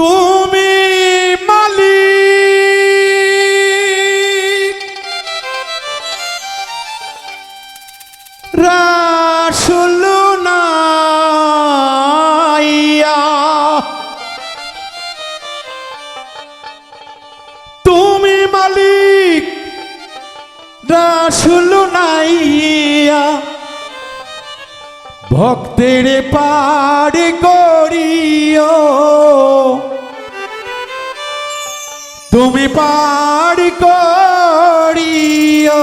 তুমি মালিক। রাসুল তুমি মালিক। রাসুল নাইয়া ভক্তের পাড় করিও তুমি পাড় করিও।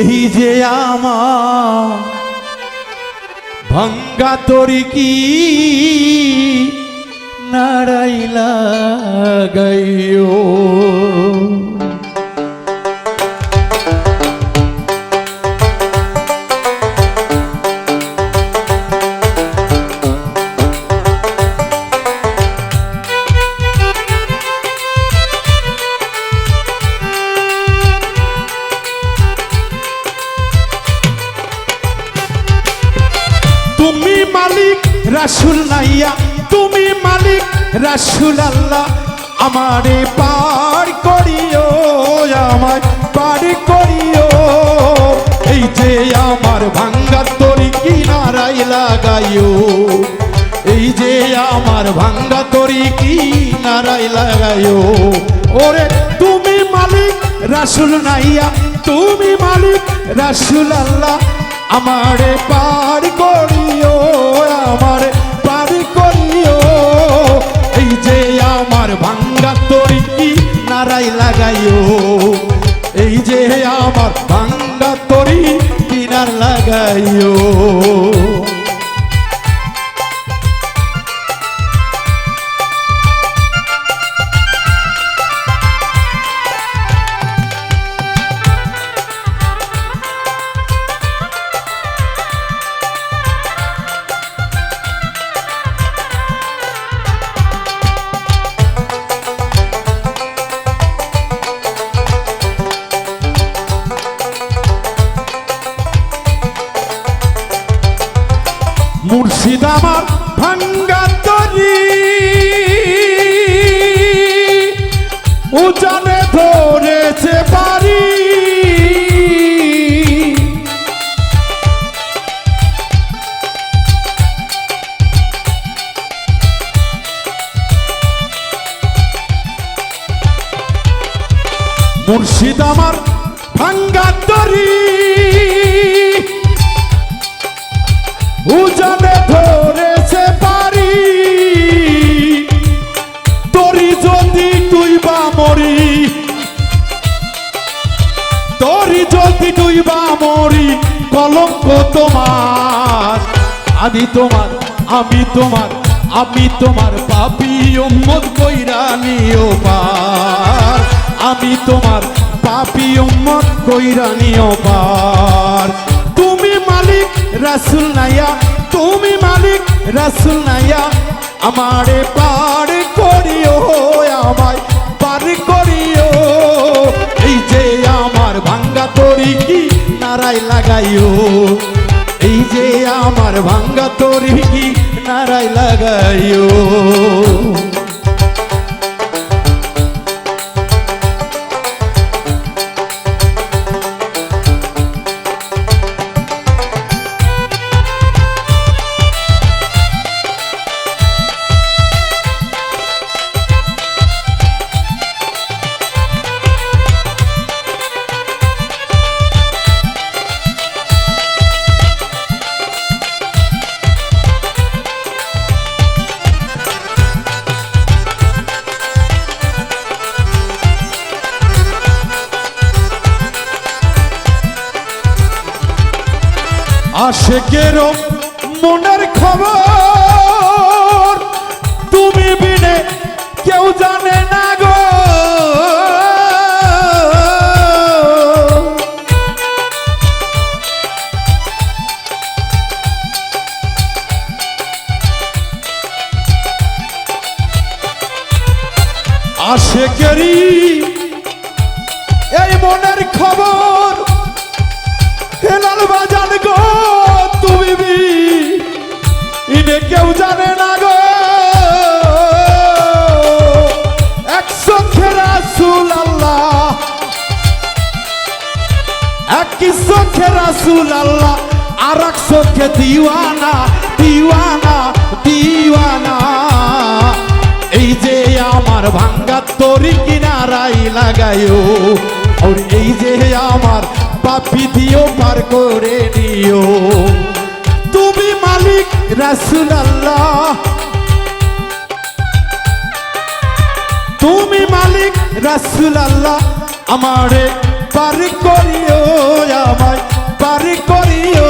এই যে আমার ভঙ্গা তরি কি নাড়াইলা রাসুল নাইয়া, তুমি মালিক, রাসুল আল্লাহ। আমারে পার করিও, আমায় পার করিও। এই যে আমার ভাঙ্গা তরি কিনারাই লাগাইও, এই যে আমার ভাঙ্গা তরি কিনারাই লাগাইও। ওরে তুমি মালিক, রাসুল নাইয়া, তুমি মালিক, রাসুল আল্লাহ। আমারে পার করিও, আমারে পার করিও। এই যে আমার ভাঙ্গা তরি নারাই লাগাইও, এই যে আমার ভাঙ্গা তরি কিনার লাগাইও। আমার ভাঙ্গা তরি। উজানে ধরেছে পারি মুর্শিদ আমার যদি তুই বা মরি, কলঙ্ক তোমার। আমি তোমার আমি তোমার আমি তোমার পাপি উম্মত কইরা নিও পার। আমি তোমার পাপি উম্মত কইরা নিও পার। তুমি মালিক রাসুল নাইয়া, তুমি মালিক রাসুল নাইয়া, আমারে পার। লাগাইও। এই যে আমার ভাঙ্গা তোর নারায় লাগাইও। আশেকেরও মনের খবর তুমি বিনে কেউ জানে না গো। আশেকেরই এই মনের খবর রাসুল আল্লাহ আর এক চোখে দিওয়ানা দিওয়ানা দিওয়ানা। এই যে আমার ভাঙ্গা তরি কিনারাই লাগায়ো, আর এই যে আমার পাপি দিও পার করে নিও। তুমি মালিক রাসুল আল্লাহ। তুমি মালিক রাসুল আল্লাহ। আমারে পার করিও আমায় পার করিও।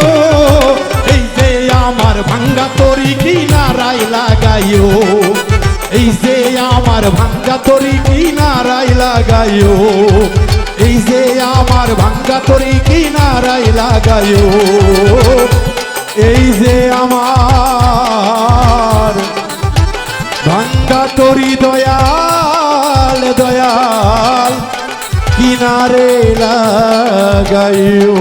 এই যে আমার ভাঙ্গা তরি কিনারাই লাগাইও, এই যে আমার ভাঙ্গা তরি কিনারাই লাগাইও, এই যে আমার ভাঙ্গা তরি কিনারাই লাগাইও, এই যে আমার ভাঙ্গা তরি দয়াল দয়াল। কিনারে লাগাইও।